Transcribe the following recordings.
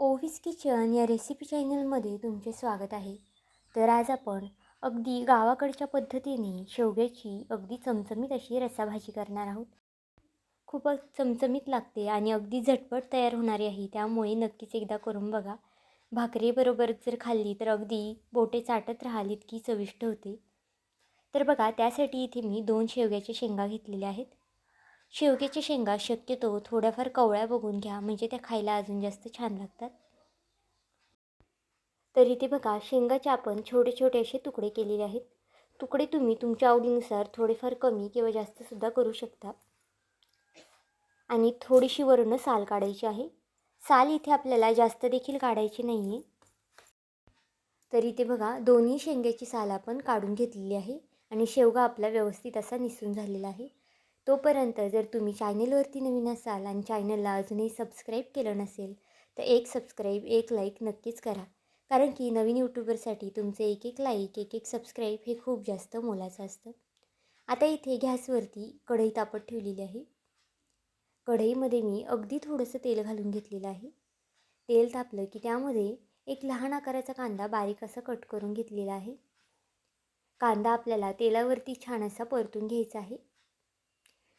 ओव्हिस kitchen या recipe चॅनलमध्ये तुमचे स्वागत आहे. तर आज आपण अगदी गावाकडच्या पद्धतीने शेवग्याची अगदी चमचमीत अशी रस्साभाजी करणार आहोत. खूपच चमचमीत लागते आणि अगदी झटपट तयार होणारी आहे. त्यामुळे नक्कीच एकदा करून बघा. भाकरीबरोबर जर खाल्ली तर अगदी बोटे चाटत राहाल इतकी चविष्ट होते. तर बघा त्यासाठी इथे मी दोन शेवग्याच्या शेंगा घेतलेल्या आहेत. शेवग्याच्या शेंगा शक्यतो थोड्याफार कवळ्या बघून घ्या म्हणजे त्या खायला अजून जास्त छान लागतात. तर इथे बघा शेंगाचे आपण छोटे छोटे असे तुकडे केलेले आहेत. तुकडे तुम्ही तुमच्या आवडीनुसार थोडेफार कमी किंवा जास्तसुद्धा करू शकता. आणि थोडीशी वरून साल काढायची आहे. साल इथे आपल्याला जास्त देखील काढायची नाही आहे तर इथे बघा दोन्ही शेंग्याची साल आपण काढून घेतलेली आहे. आणि शेवगा आपला व्यवस्थित असा निसून झालेला आहे. तोपर्यंत जर तुम्ही चॅनलवरती नवीन असाल आणि चॅनलला अजूनही सबस्क्राईब केलं नसेल तर एक सबस्क्राईब एक लाईक नक्कीच करा. कारण की नवीन यूट्यूबरसाठी तुमचे एक एक लाईक एक एक सबस्क्राईब हे खूप जास्त मोलाचं असतं. आता इथे गॅसवरती कढई तापत ठेवलेली आहे. कढईमध्ये मी अगदी थोडंसं तेल घालून घेतलेलं आहे. तेल तापलं की त्यामध्ये एक लहान आकाराचा कांदा बारीक असा कट करून घेतलेला आहे. कांदा आपल्याला तेलावरती छान असा परतून घ्यायचा आहे.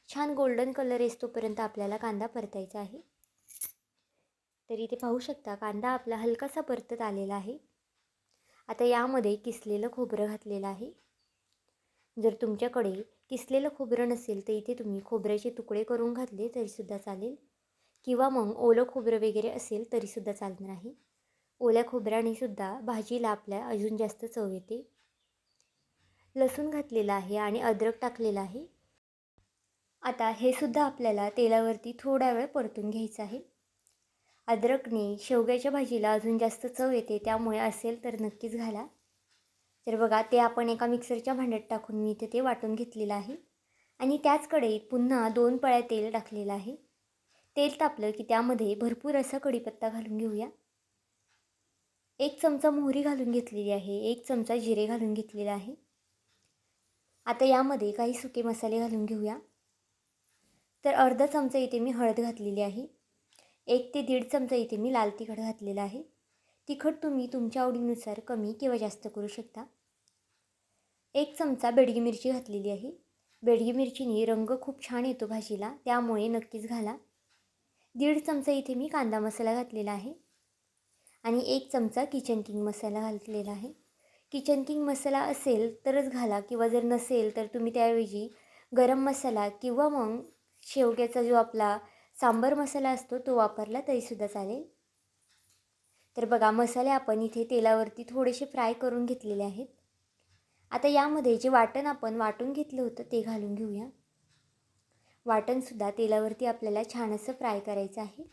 छान गोल्डन कलर येतोपर्यंत आपल्याला कांदा परतायचा आहे. तर इथे पाहू शकता कांदा आपला हलकासा परतत आलेला आहे. आता यामध्ये किसलेलं खोबरं घातलेलं आहे. जर तुमच्याकडे किसलेलं खोबरं नसेल तर इथे तुम्ही खोबऱ्याचे तुकडे करून घातले तरीसुद्धा चालेल. किंवा मग ओलं खोबरं वगैरे असेल तरीसुद्धा चालणार आहे. ओल्या खोबऱ्याने सुद्धा भाजीला आपल्या अजून जास्त चव येते. लसूण घातलेलं आहे आणि अद्रक टाकलेलं आहे. आता हे सुद्धा आपल्याला तेलावरती थोडा वेळ परतून घ्यायचं आहे. अद्रकने शेवग्याच्या भाजीला अजून जास्त चव येते त्यामुळे असेल तर नक्कीच घाला. तर बघा ते आपण एका मिक्सरच्या भांड्यात टाकून मी इथे ते वाटून घेतलेलं आहे. आणि त्याच कढईत पुन्हा दोन पळ्या तेल टाकलेलं आहे. तेल तापलं की त्यामध्ये भरपूर असा कढीपत्ता घालून घेऊया. एक चमचा मोहरी घालून घेतलेली आहे एक चमचा जिरे घालून घेतलेला आहे. आता यामध्ये काही सुके मसाले घालून घेऊया. तर अर्धा चमचा इथे मी हळद घातलेली आहे. एक ते दीड चमचा इथे मी लाल तिखट घातलेला आहे. तिखट तुम्ही तुमच्या आवडीनुसार कमी किंवा जास्त करू शकता. एक चमचा बेडगी मिरची घातलेली आहे. बेडगी मिरचीने रंग खूप छान येतो भाजीला त्यामुळे नक्कीच घाला. दीड चमचा इथे मी कांदा मसाला घातलेला आहे. आणि एक चमचा किचन किंग मसाला घातलेला आहे. किचन किंग मसाला असेल तरच घाला किंवा जर नसेल तर तुम्ही त्याऐवजी गरम मसाला किंवा मग शेवग्याचा जो आपला सांबर मसाला असतो तो वापरला तरीसुद्धा चालेल. तर बघा मसाले आपण इथे तेलावरती थोडेसे फ्राय करून घेतलेले आहेत. आता यामध्ये जे वाटण आपण वाटून घेतलं होतं ते घालून घेऊया. वाटणसुद्धा तेलावरती आपल्याला छान असं फ्राय करायचं आहे.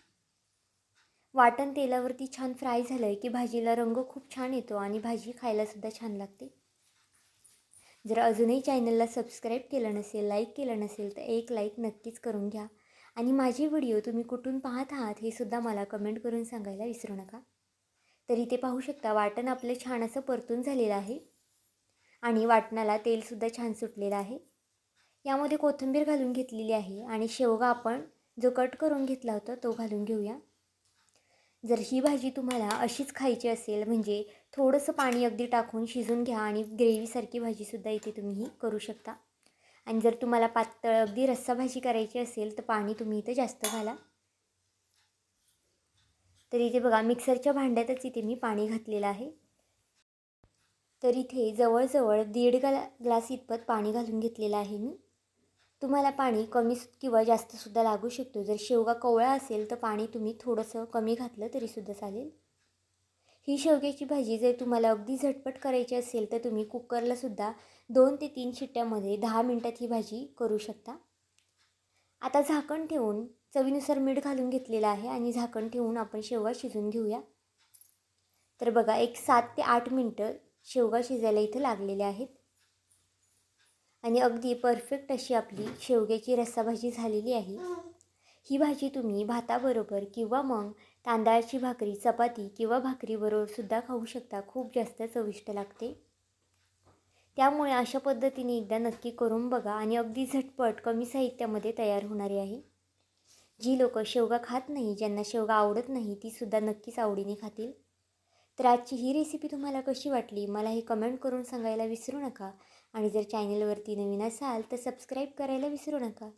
वाटण तेलावरती छान फ्राय झालं आहे की भाजीला रंग खूप छान येतो आणि भाजी खायलासुद्धा छान लागते. जर अजूनही चॅनलला सबस्क्राईब केलं नसेल लाईक केलं नसेल तर एक लाईक नक्कीच करून घ्या. आणि माझे व्हिडिओ तुम्ही कुठून पाहत आहात हे सुद्धा मला कमेंट करून सांगायला विसरू नका. तर इथे पाहू शकता वाटण आपलं छान असं परतून झालेलं आहे. आणि वाटणाला तेलसुद्धा छान सुटलेलं आहे. यामध्ये कोथिंबीर घालून घेतलेली आहे आणि शेवगा आपण जो कट करून घेतला होता तो घालून घेऊया. जर ही भाजी तुम्हाला अशीच खायची असेल म्हणजे थोडंसं पाणी अगदी टाकून शिजून घ्या आणि ग्रेव्हीसारखी भाजीसुद्धा इथे तुम्ही ही करू शकता. आणि जर तुम्हाला पातळ अगदी रस्सा भाजी करायची असेल तर पाणी तुम्ही इथं जास्त घाला. तर इथे बघा मिक्सरच्या भांड्यातच इथे मी पाणी घातलेलं आहे. तर इथे जवळजवळ दीड गला ग्लास इतपत पाणी घालून घेतलेलं आहे मी. तुम्हाला पाणी कमी किंवा जास्तसुद्धा लागू शकतो. जर शेवगा कवळा असेल तर पाणी तुम्ही थोडंसं कमी घातलं तरीसुद्धा चालेल. ही शेवग्याची भाजी जर तुम्हाला अगदी झटपट करायची असेल तर तुम्ही कुकरलासुद्धा दोन ते तीन शिट्ट्यामध्ये दहा मिनटात ही भाजी करू शकता. आता झाकण ठेवून चवीनुसार मीठ घालून घेतलेलं आहे आणि झाकण ठेवून आपण शेवगा शिजून घेऊया. तर बघा एक सात ते आठ मिनटं शेवगा शिजायला इथं लागलेले आहेत. आणि अगदी परफेक्ट अशी आपली शेवग्याची रस्साभाजी झालेली आहे. ही भाजी तुम्ही भाताबरोबर किंवा मग तांदळाची भाकरी चपाती किंवा भाकरीबरोबर सुद्धा खाऊ शकता. खूप जास्त चविष्ट लागते. त्यामुळे अशा पद्धतीने एकदा नक्की करून बघा आणि अगदी झटपट कमी साहित्यामध्ये तयार होणारी आहे. जी लोक शेवगा खात नाही ज्यांना शेवगा आवडत नाही तीसुद्धा नक्कीच आवडीने खातील. तर आजची ही रेसिपी तुम्हाला कशी वाटली? मला हे कमेंट करून सांगायला विसरू नका. आणि जर चॅनलवरती नवीन असाल तर सबस्क्राईब करायला विसरू नका.